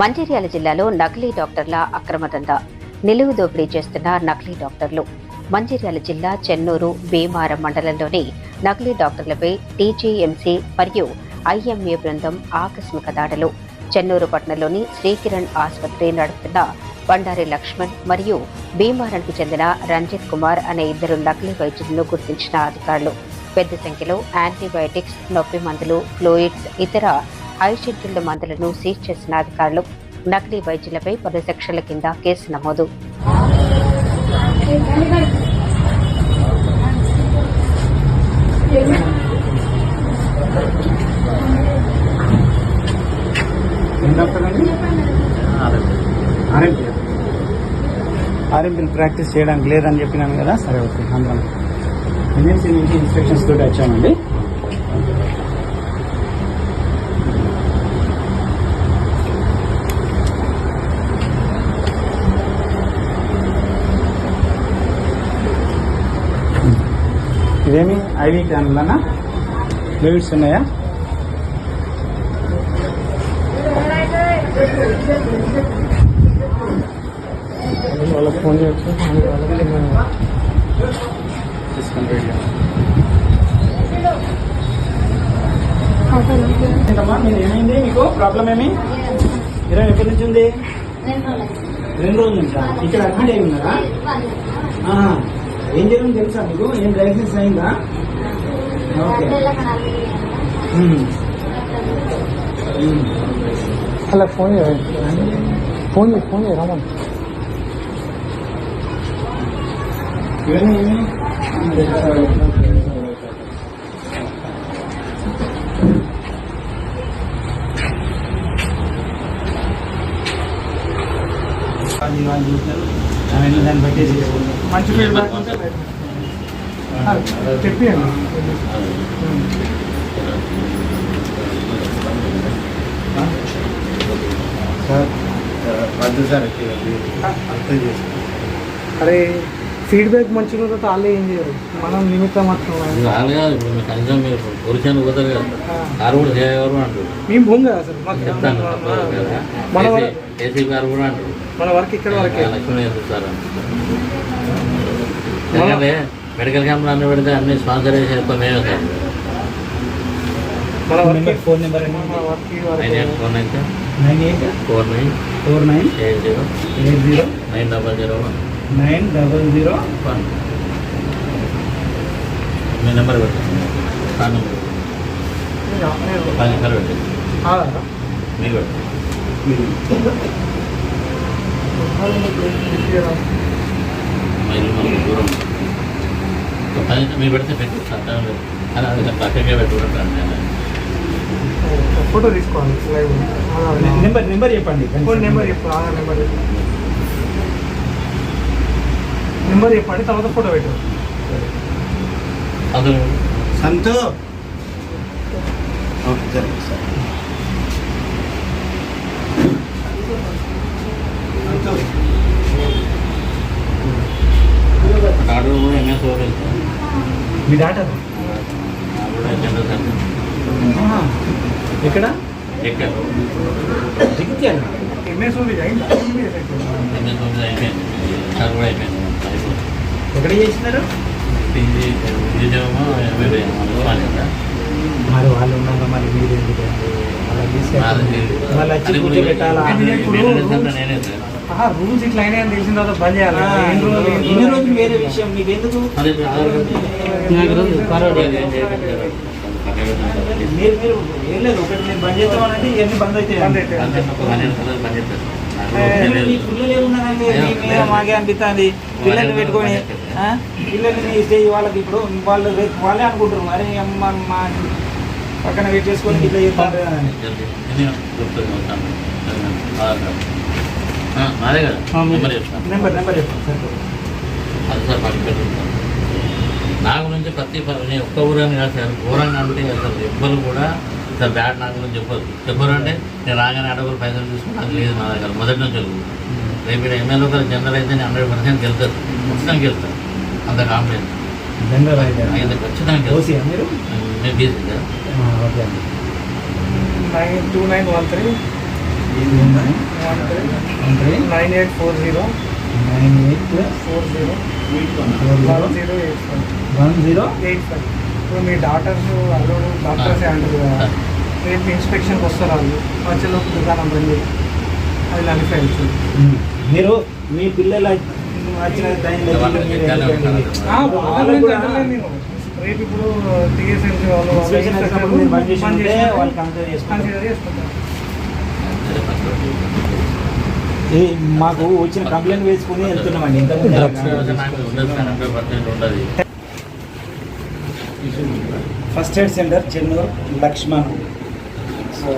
మంచిర్యాల జిల్లాలో నకిలీ డాక్టర్ల అక్రమ దందా. నిలువు దోపిడీ చేస్తున్న నకిలీ డాక్టర్లు. మంచిర్యాల జిల్లా చెన్నూరు భీమారం మండలంలోని నకిలీ డాక్టర్లపై టీజీఎంసీ మరియు ఐఎంఏ బృందం ఆకస్మిక దాడులు. చెన్నూరు పట్టణంలోని శ్రీకిరణ్ ఆసుపత్రి నడుపుతున్న బండారి లక్ష్మణ్ మరియు భీమారానికి చెందిన రంజిత్ కుమార్ అనే ఇద్దరు నకిలీ వైద్యులను గుర్తించిన అధికారులు. పెద్ద సంఖ్యలో యాంటీబయాటిక్స్ నొప్పి మందులు ఫ్లూయిడ్స్ ఇతర హై మందులను సీజ్ చేసిన అధికారులు నకిలీ వైద్యులపై పలు సెక్షన్ల కింద కేసు నమోదు. ఏం ప్రాక్టీస్ చేయడానికి లేదని చెప్పినాను కదా? సరే ఓకే అందులో. ఎన్ఎంసీ నుంచి ఇన్స్పెక్షన్స్ తోటి వచ్చామండి ఇదేమి ఐవీ క్యాన్లనా ఫ్లూయిడ్స్ ఉన్నాయా? వాళ్ళకి ఫోన్ చేయొచ్చు. ఏమైంది? మీకు ప్రాబ్లం ఏమి? ఇరవై ఎప్పటి నుంచి ఉంది? రెండు రోజుల. నుంచా? ఇక్కడ అడ్మిట్ అయి ఉన్నారా. ఏం జరిగింది తెలుసా మీకు ఏం డయాగ్నోసిస్ అయిందా ఓకే ఉమ్. ఉమ్. అలా ఫోన్ చేయండి ఫోన్ చేయి ఫోన్ చేయి రమ్మని ఇవన్నీ ఏమి దాన్ని బట్టి మంచి ఫీడ్బ్యాక్ ఉంటే సార్ సార్ చేసుకోండి. అరే ఫీడ్బ్యాక్ మంచిగా ఉంటే వాళ్ళే ఏం చేయరు. మనం నిమిత్తం మాత్రం వాళ్ళు కాదు ఇప్పుడు మీకు కనీసం మీరు పొలిచాను పోతారు కదా. సార్ కూడా చేయగలరు అంటారు. మేము భూమి కదా చెప్తాను మన ఏసీ గారు కూడా అంటారు మన వర్క్ ఇక్కడ వరకే. లక్ష్మణ్ చేస్తారు ఎందుకంటే మెడికల్ క్యాంపులు అన్ని పెడితే అన్ని స్పాన్సర్ చేసే మేమే సార్. మన వర్క్ నెంబర్ ఫోన్ నెంబర్ అండి మన work nine eight four nine nine eight? Four nine. Four nine? Eight zero. Eight zero? Nine double zero nine double zero? One. మీ నెంబర్ పెట్టండి. ఆ నెంబర్. పది నిమిషాలు పెట్టండి. మీకు పెట్టండి. మీరు పెడితే పెట్టి అర్థం లేదు కానీ అది పక్కకే పెట్టుకుంటాను ఫోటో తీసుకోవాలి లైవ్. నెంబర్ నెంబర్ చెప్పండి ఫోన్ నెంబర్ చెప్పు ఆధార్ నెంబర్ నెంబర్ చెప్పండి తర్వాత ఫోటో పెట్టు. అసలు Santhu. Okay sir Santhu order కూడా ఎంఎస్ ఓవర్ మీ డాటర్ కూడా జనరల్ సార్ ఎక్కడ ఎక్కడ జగిత్యాల ఎంఎస్ ఎక్కడ చేసినారు మరి వాళ్ళు ఉన్నారు మరి మీరు వచ్చి కూర్చోబెట్టాలా? నేనే సార్ రూల్స్ ఇట్లా అయినా తెలిసిన తర్వాత బంద్ చేయాలి? ఇన్ని రోజులు వేరే విషయం. మీకు ఎందుకు మీరు మీరు ఏం లేదు ఒకటి మీరు బంద్ చేస్తామనంటే ఇవన్నీ బంద్ అవుతాయి. పిల్లలు ఏమున్నారండి? మీ మీద మాకే అనిపిస్తుంది. పిల్లల్ని పెట్టుకొని ఆ? పిల్లల్ని స్టేజ్ వాళ్ళకి ఇప్పుడు వాళ్ళు వాళ్ళే అనుకుంటారు. మరి అమ్మ మా పక్కన వెయిట్ చేసుకొని ఇట్లా కదా? నెంబర్ చెప్తాను నెంబర్ నెంబర్ చెప్పండి సార్ అది సార్ పది పేరు నా గురించి ప్రతి నేను ఒక్క ఊరని కాదు సార్ ఘోరంగా అంటే అసలు ఎవ్వరు కూడా సార్ బ్యాడ్ నా గురించి చెప్పరు చెప్పరు అంటే నేను రాగానే అడవులు పైసలు తీసుకుని నాకు లేదు నా దగ్గర. మొదటి నుంచి తెలుగు రేపు ఇక్కడ ఎమ్మెల్యే గారు జనరల్ అయితే నేను హండ్రెడ్ పర్సెంట్ గెలుతారు ఖచ్చితంగా గెలుతారు అంత కాన్ఫిడెన్స్ జనరల్ అయితే. అయితే ఖచ్చితంగా మీరు? మేము బీసీ సార్ ఓకే అండి nine two nine one three. One three. One three. Nine eight four zero. Nine eight four zero. One zero. Eight five one zero. Eight five ఇప్పుడు మీ డాక్టర్స్ అల్లుడు doctors అంటారు కదా రేపు ఇన్స్పెక్షన్కి వస్తారు వాళ్ళు. దుకాణం బంద్ చేయి. అది నలిఫై అవుతుంది మీరు మీ పిల్లల వచ్చిన టైంలో మీరు రేపు ఇప్పుడు టీఎస్ఎంసీ వాళ్ళు మాకు వచ్చిన కంప్లైంట్ వేసుకుని వెళ్తున్నామండి ఇంత ఉండదు. First aid centre Chennur Laxman so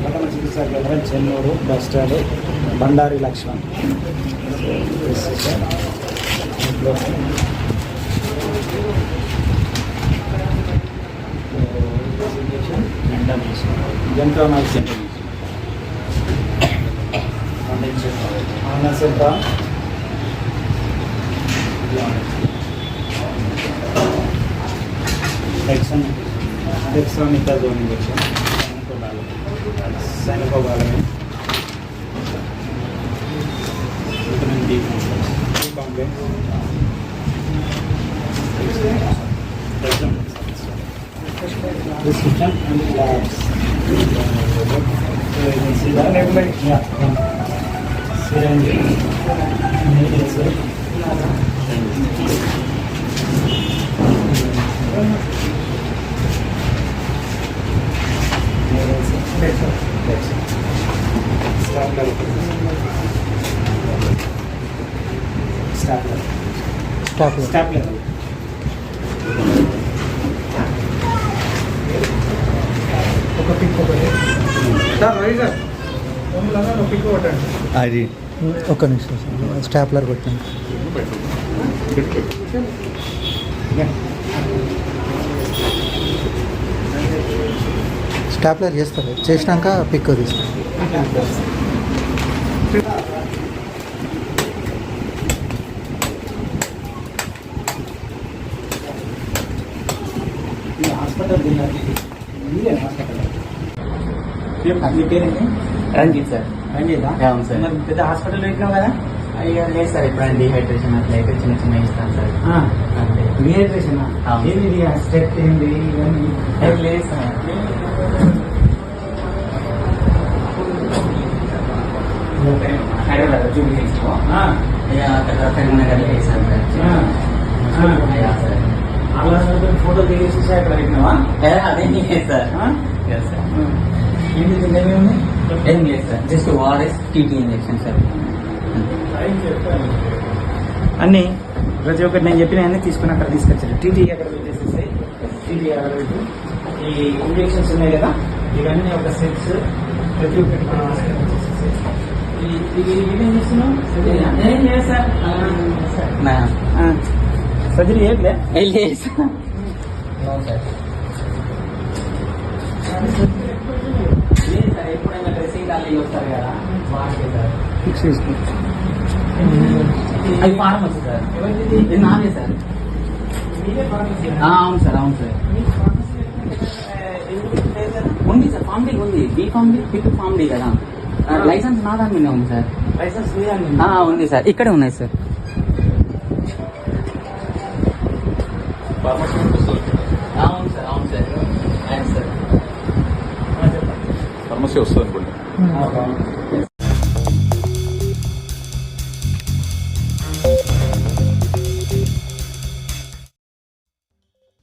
ప్రథమ చికిత్సా కేంద్రం Chennur bus stand Bandari Laxman జంట్రానాల్ centre online centre electronic zone injection సైనికోబాలమే And So you can see that. Yeah. Stop now. Stop now. Stop now. Stop. అది. ఒక్క నిమిషం సార్ స్టాప్లర్ కొట్టండి. స్టాప్లర్ చేస్తారు చేసినాక pick తీస్తారు ఈ హాస్పిటల్. తిన్నారు మీరే హాస్పిటల్ మీ పేరేంటి రంజిత్ సార్ రంజితా అవును సార్. మరి పెద్ద హాస్పిటల్ పెట్టినావు కదా అయ్యో లేదు సార్ ఎప్పుడైనా డిహైడ్రేషన్ అట్లయితే చిన్న చిన్న ఇస్తాను సార్ అంతే డిహైడ్రేషన్ అవును. ఏంది ఇది స్టెప్ ఏంది ఇవన్నీ ఏం లేదు సార్ హైదరాబాద్ జూబ్లీస్లో ఆ, ఇక అక్కడ కరీంనగర్ వేసాను ఆ, సార్ ఆ. అయ్యా సార్ అలా ఫోటో దిగేసి అక్కడ పెట్టినావా ఏ, అదేం లేదు సార్ దీంట్లో ఏమేమి ఏం లేదు sir just ORS TT injection sir. అన్ని ప్రతి ఒక్కటి నేను చెప్పిన అన్ని తీసుకుని అక్కడ తీసుకొచ్చారు. టీటీ అక్కడ పెట్టేసేసి టీటీ అక్కడ పెట్టి. ఈ ఇంజెక్షన్స్ ఉన్నాయి కదా ఇవన్నీ ఒక సెట్స్ ప్రతి ఒక్కటి సర్జరీ ఏంలే ఏం లేదు సార్. నో. సార్. లేదు సార్. ఎప్పుడైనా డ్రెస్సింగ్ ఖాళీ వస్తారు కదా సార్ అది ఫార్మసీ సార్ నాదే అవును సార్ అవును సార్ ఉంది సార్ ఫామ్ డీ ఉంది B form D pick form D కదా లైసెన్స్ నా దాని మీద ఉంది సార్ లైసెన్స్ ఉంది సార్ ఇక్కడే ఉన్నాయి సార్ ఆ, అవును సార్ అవును సార్ అవును సార్ ఫార్మసీ వస్తుంది అనుకుంటా.